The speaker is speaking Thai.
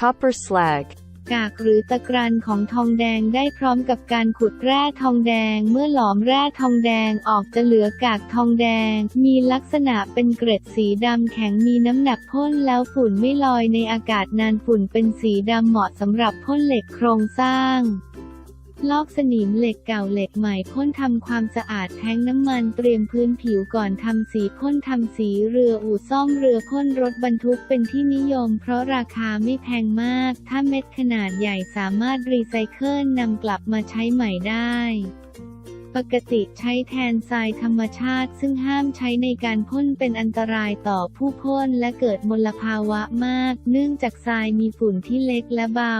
Copper slag. กากหรือตะกรันของทองแดงได้พร้อมกับการขุดแร่ทองแดง เมื่อหลอมแร่ทองแดงออกจะเหลือกากทองแดง มีลักษณะเป็นเกร็ดสีดำแข็งมีน้ำหนักพ่นแล้วฝุ่นไม่ลอยในอากาศนานฝุ่นเป็นสีดำเหมาะสำหรับพ่นเหล็กโครงสร้าง ลอกสนิมเหล็กเก่าเหล็กใหม่พ่นทำความสะอาดแท้งน้ำมันเตรียมพื้นผิวก่อนทำสีพ่นทำสีเรืออู่ซ่อมเรือพ่นรถบรรทุกเป็นที่นิยม เพราะราคาไม่แพงมาก ถ้าเม็ดขนาดใหญ่สามารถรีไซเคิลนำกลับมาใช้ใหม่ได้ปกติใช้แทนทรายธรรมชาติ ซึ่งห้ามใช้ในการพ่นเป็นอันตรายต่อผู้พ่นและเกิดมลภาวะมาก เนื่องจากทรายมีฝุ่นที่เล็กและเบา